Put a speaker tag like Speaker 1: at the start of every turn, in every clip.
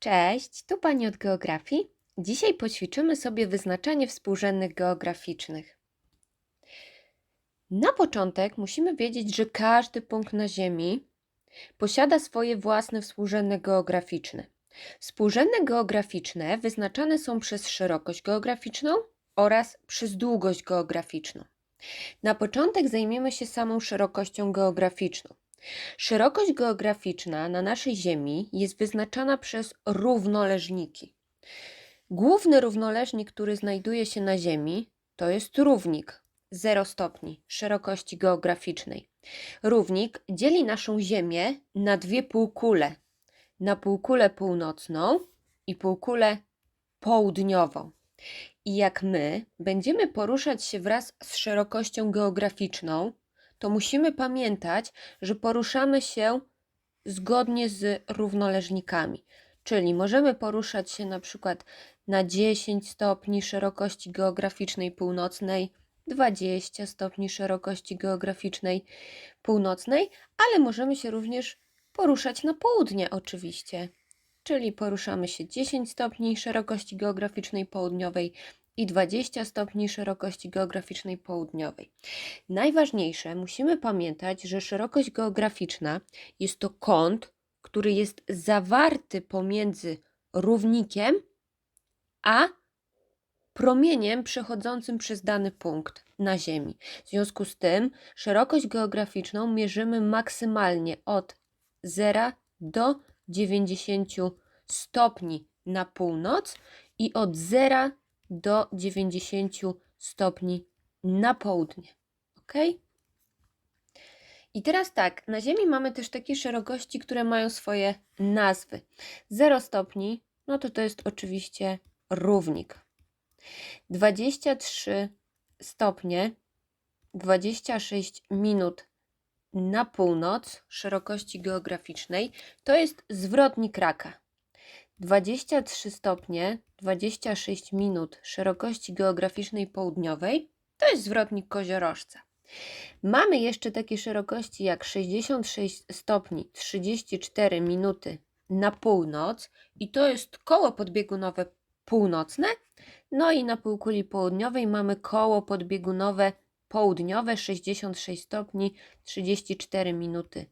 Speaker 1: Cześć, tu Pani od geografii. Dzisiaj poćwiczymy sobie wyznaczanie współrzędnych geograficznych. Na początek musimy wiedzieć, że każdy punkt na Ziemi posiada swoje własne współrzędne geograficzne. Współrzędne geograficzne wyznaczane są przez szerokość geograficzną oraz przez długość geograficzną. Na początek zajmiemy się samą szerokością geograficzną. Szerokość geograficzna na naszej Ziemi jest wyznaczana przez równoleżniki. Główny równoleżnik, który znajduje się na Ziemi, to jest równik 0 stopni szerokości geograficznej. Równik dzieli naszą Ziemię na dwie półkule: na półkulę północną i półkulę południową. I jak my będziemy poruszać się wraz z szerokością geograficzną, to musimy pamiętać, że poruszamy się zgodnie z równoleżnikami. Czyli możemy poruszać się na przykład na 10 stopni szerokości geograficznej północnej, 20 stopni szerokości geograficznej północnej, ale możemy się również poruszać na południe oczywiście. Czyli poruszamy się 10 stopni szerokości geograficznej południowej i 20 stopni szerokości geograficznej południowej. Najważniejsze, musimy pamiętać, że szerokość geograficzna jest to kąt, który jest zawarty pomiędzy równikiem a promieniem przechodzącym przez dany punkt na Ziemi. W związku z tym szerokość geograficzną mierzymy maksymalnie od 0 do 90 stopni na północ i od 0 do 90 stopni na południe. Ok? I teraz tak, na Ziemi mamy też takie szerokości, które mają swoje nazwy. 0 stopni, no to to jest oczywiście równik. 23 stopnie, 26 minut na północ szerokości geograficznej to jest zwrotnik raka. 23 stopnie, 26 minut szerokości geograficznej południowej to jest zwrotnik koziorożca. Mamy jeszcze takie szerokości jak 66 stopni, 34 minuty na północ i to jest koło podbiegunowe północne. No i na półkuli południowej mamy koło podbiegunowe południowe 66 stopni, 34 minuty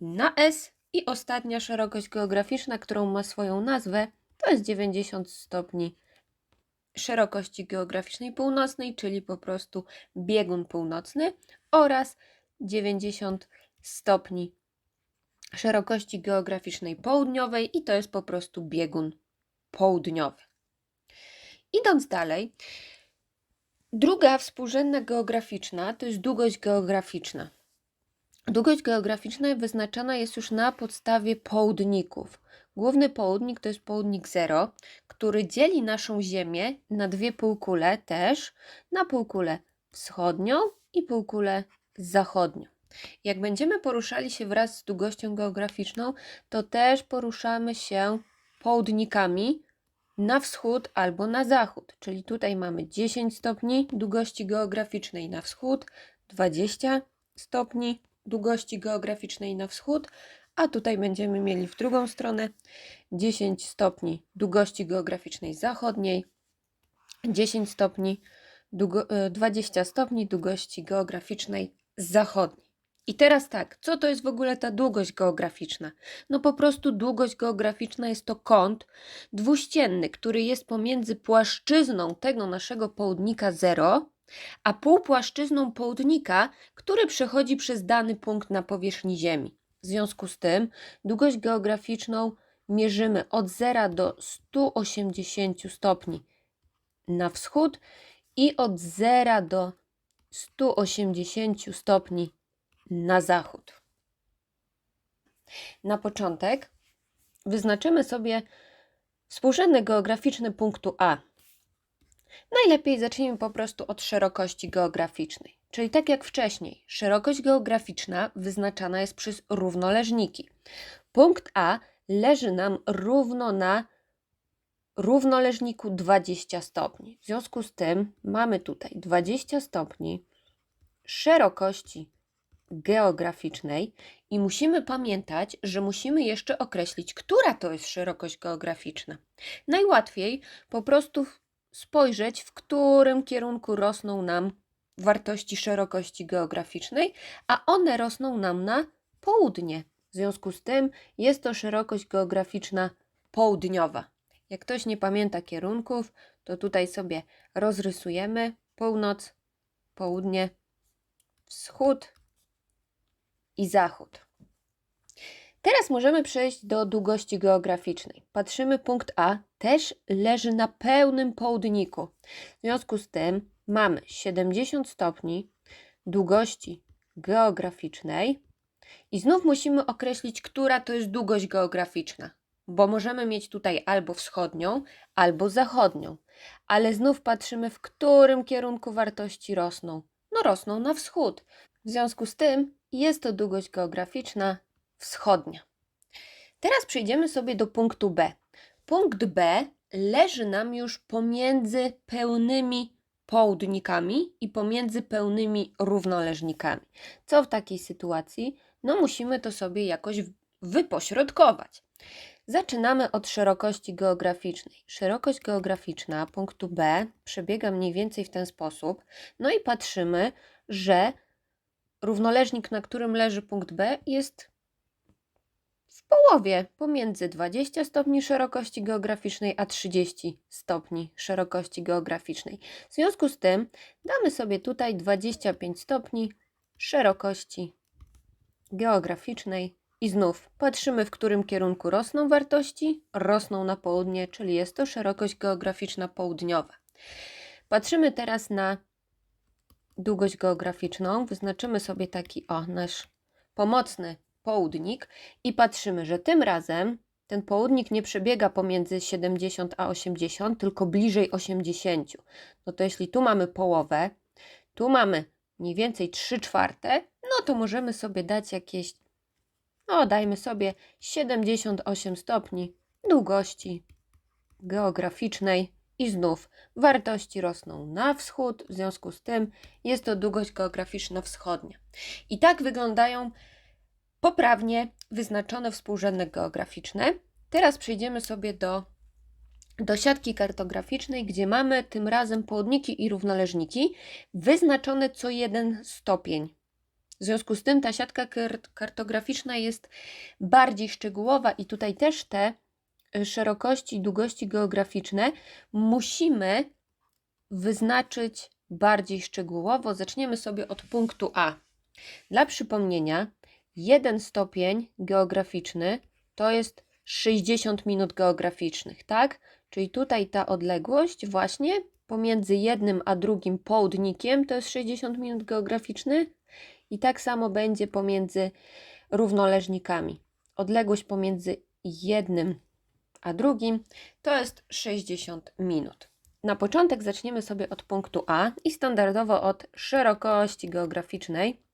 Speaker 1: na S i ostatnia szerokość geograficzna, którą ma swoją nazwę, to jest 90 stopni szerokości geograficznej północnej, czyli po prostu biegun północny oraz 90 stopni szerokości geograficznej południowej i to jest po prostu biegun południowy. Idąc dalej, druga współrzędna geograficzna to jest długość geograficzna. Długość geograficzna wyznaczana jest już na podstawie południków. Główny południk to jest południk 0, który dzieli naszą Ziemię na dwie półkule też, na półkulę wschodnią i półkulę zachodnią. Jak będziemy poruszali się wraz z długością geograficzną, to też poruszamy się południkami na wschód albo na zachód. Czyli tutaj mamy 10 stopni długości geograficznej na wschód, 20 stopni długości geograficznej na wschód, a tutaj będziemy mieli w drugą stronę 10 stopni długości geograficznej zachodniej, 10 stopni, długo, 20 stopni długości geograficznej zachodniej. I teraz tak, co to jest w ogóle ta długość geograficzna? No po prostu długość geograficzna jest to kąt dwuścienny, który jest pomiędzy płaszczyzną tego naszego południka 0, a półpłaszczyzną południka, który przechodzi przez dany punkt na powierzchni Ziemi. W związku z tym długość geograficzną mierzymy od 0 do 180 stopni na wschód i od 0 do 180 stopni na zachód. Na początek wyznaczymy sobie współrzędne geograficzne punktu A. Najlepiej zacznijmy po prostu od szerokości geograficznej. Czyli tak jak wcześniej, szerokość geograficzna wyznaczana jest przez równoleżniki. Punkt A leży nam równo na równoleżniku 20 stopni. W związku z tym mamy tutaj 20 stopni szerokości geograficznej i musimy pamiętać, że musimy jeszcze określić, która to jest szerokość geograficzna. Najłatwiej po prostu spojrzeć, w którym kierunku rosną nam wartości szerokości geograficznej, a one rosną nam na południe. W związku z tym jest to szerokość geograficzna południowa. Jak ktoś nie pamięta kierunków, to tutaj sobie rozrysujemy północ, południe, wschód i zachód. Teraz możemy przejść do długości geograficznej. Patrzymy, punkt A też leży na pełnym południku. W związku z tym mamy 70 stopni długości geograficznej i znów musimy określić, która to jest długość geograficzna, bo możemy mieć tutaj albo wschodnią, albo zachodnią, ale znów patrzymy, w którym kierunku wartości rosną. No, rosną na wschód. W związku z tym jest to długość geograficzna wschodnia. Teraz przejdziemy sobie do punktu B. Punkt B leży nam już pomiędzy pełnymi południkami i pomiędzy pełnymi równoleżnikami. Co w takiej sytuacji? No musimy to sobie jakoś wypośrodkować. Zaczynamy od szerokości geograficznej. Szerokość geograficzna punktu B przebiega mniej więcej w ten sposób. No i patrzymy, że równoleżnik, na którym leży punkt B, jest w połowie pomiędzy 20 stopni szerokości geograficznej a 30 stopni szerokości geograficznej. W związku z tym damy sobie tutaj 25 stopni szerokości geograficznej i znów patrzymy, w którym kierunku rosną wartości. Rosną na południe, czyli jest to szerokość geograficzna południowa. Patrzymy teraz na długość geograficzną. Wyznaczymy sobie taki o nasz pomocny południk i patrzymy, że tym razem ten południk nie przebiega pomiędzy 70 a 80, tylko bliżej 80. No to jeśli tu mamy połowę, tu mamy mniej więcej 3 czwarte, no to możemy sobie dać jakieś, no dajmy sobie 78 stopni długości geograficznej i znów wartości rosną na wschód, w związku z tym jest to długość geograficzna wschodnia. I tak wyglądają poprawnie wyznaczone współrzędne geograficzne. Teraz przejdziemy sobie do, do siatki kartograficznej, gdzie mamy tym razem południki i równoleżniki wyznaczone co jeden stopień. W związku z tym ta siatka kartograficzna jest bardziej szczegółowa i tutaj też te y, szerokości i długości geograficzne musimy wyznaczyć bardziej szczegółowo. Zaczniemy sobie od punktu A. Dla przypomnienia, 1 stopień geograficzny to jest 60 minut geograficznych, tak? Czyli tutaj ta odległość właśnie pomiędzy jednym a drugim południkiem to jest 60 minut geograficzny i tak samo będzie pomiędzy równoleżnikami. Odległość pomiędzy jednym a drugim to jest 60 minut. Na początek zaczniemy sobie od punktu A i standardowo od szerokości geograficznej.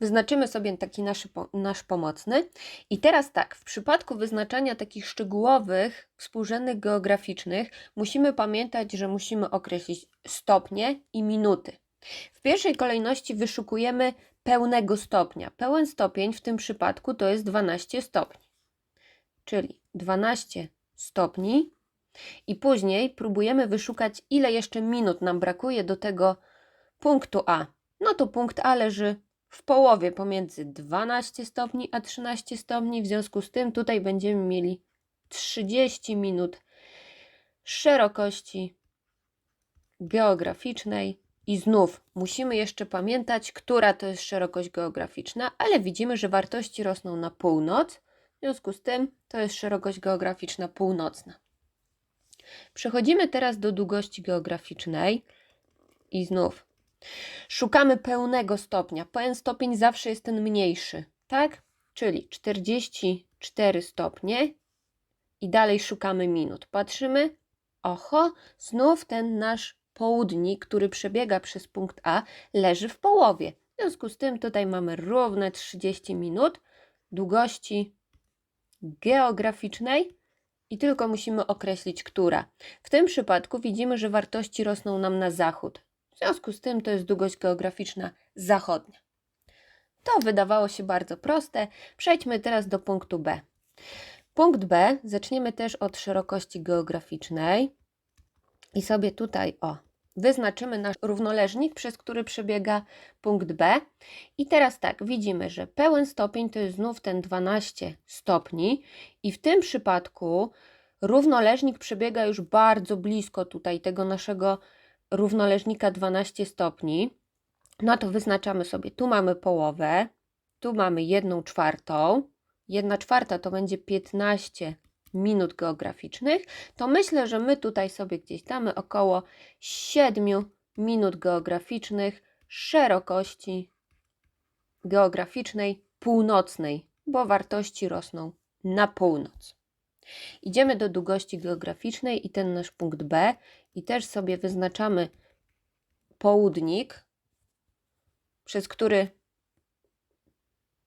Speaker 1: Wyznaczymy sobie taki nasz, nasz pomocny. I teraz tak, w przypadku wyznaczania takich szczegółowych współrzędnych geograficznych musimy pamiętać, że musimy określić stopnie i minuty. W pierwszej kolejności wyszukujemy pełnego stopnia. Pełen stopień w tym przypadku to jest 12 stopni. Czyli 12 stopni i później próbujemy wyszukać, ile jeszcze minut nam brakuje do tego punktu A. No to punkt A leży w połowie pomiędzy 12 stopni a 13 stopni. W związku z tym tutaj będziemy mieli 30 minut szerokości geograficznej. I znów musimy jeszcze pamiętać, która to jest szerokość geograficzna, ale widzimy, że wartości rosną na północ. W związku z tym to jest szerokość geograficzna północna. Przechodzimy teraz do długości geograficznej i znów Szukamy pełnego stopnia. Pełen stopień zawsze jest ten mniejszy, tak? Czyli 44 stopnie i dalej szukamy minut. Patrzymy, oho, znów ten nasz południk, który przebiega przez punkt A, leży w połowie. W związku z tym tutaj mamy równe 30 minut długości geograficznej i tylko musimy określić, która. W tym przypadku widzimy, że wartości rosną nam na zachód, w związku z tym to jest długość geograficzna zachodnia. To wydawało się bardzo proste. Przejdźmy teraz do punktu B. Punkt B zaczniemy też od szerokości geograficznej i sobie tutaj o wyznaczymy nasz równoleżnik, przez który przebiega punkt B. I teraz tak, widzimy, że pełen stopień to jest znów ten 12 stopni i w tym przypadku równoleżnik przebiega już bardzo blisko tutaj tego naszego równoleżnika 12 stopni. No to wyznaczamy sobie, tu mamy połowę, tu mamy jedną czwartą, jedna czwarta to będzie 15 minut geograficznych, to myślę, że my tutaj sobie gdzieś damy około 7 minut geograficznych szerokości geograficznej północnej, bo wartości rosną na północ. Idziemy do długości geograficznej i ten nasz punkt B i też sobie wyznaczamy południk, przez który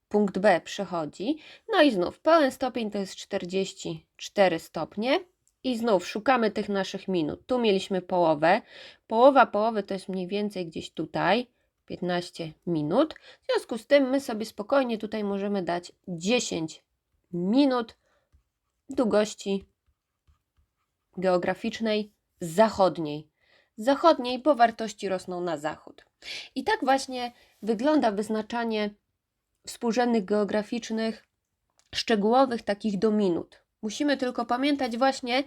Speaker 1: punkt B przechodzi. No i znów pełen stopień to jest 44 stopnie. I znów szukamy tych naszych minut. Tu mieliśmy połowę. Połowa połowy to jest mniej więcej gdzieś tutaj 15 minut. W związku z tym my sobie spokojnie tutaj możemy dać 10 minut długości geograficznej zachodniej. Zachodniej, bo wartości rosną na zachód. I tak właśnie wygląda wyznaczanie współrzędnych geograficznych szczegółowych, takich do minut. Musimy tylko pamiętać właśnie,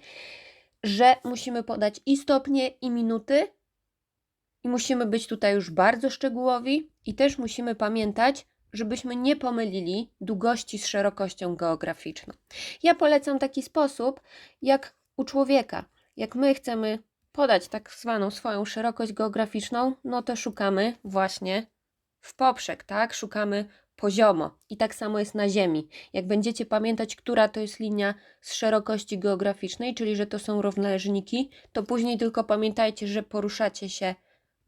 Speaker 1: że musimy podać i stopnie, i minuty, i musimy być tutaj już bardzo szczegółowi, i też musimy pamiętać, żebyśmy nie pomylili długości z szerokością geograficzną. Ja polecam taki sposób, jak u człowieka. Jak my chcemy podać tak zwaną swoją szerokość geograficzną, no to szukamy właśnie w poprzek, tak? Szukamy poziomo. I tak samo jest na Ziemi. Jak będziecie pamiętać, która to jest linia z szerokości geograficznej, czyli że to są równoleżniki, to później tylko pamiętajcie, że poruszacie się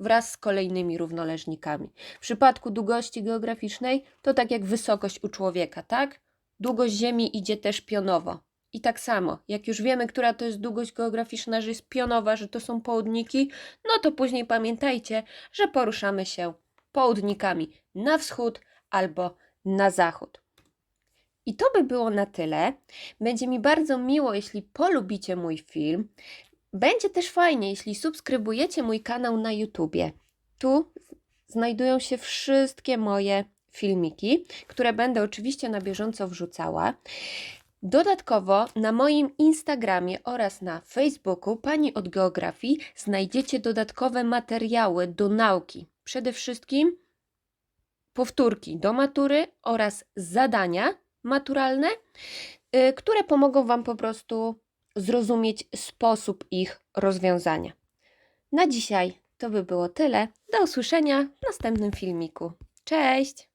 Speaker 1: wraz z kolejnymi równoleżnikami. W przypadku długości geograficznej to tak jak wysokość u człowieka, tak? Długość Ziemi idzie też pionowo. I tak samo, jak już wiemy, która to jest długość geograficzna, że jest pionowa, że to są południki, no to później pamiętajcie, że poruszamy się południkami na wschód albo na zachód. I to by było na tyle. Będzie mi bardzo miło, jeśli polubicie mój film. Będzie też fajnie, jeśli subskrybujecie mój kanał na YouTubie. Tu znajdują się wszystkie moje filmiki, które będę oczywiście na bieżąco wrzucała. Dodatkowo na moim Instagramie oraz na Facebooku Pani od Geografii znajdziecie dodatkowe materiały do nauki. Przede wszystkim powtórki do matury oraz zadania maturalne, y, które pomogą Wam po prostu zrozumieć sposób ich rozwiązania. Na dzisiaj to by było tyle. Do usłyszenia w następnym filmiku. Cześć!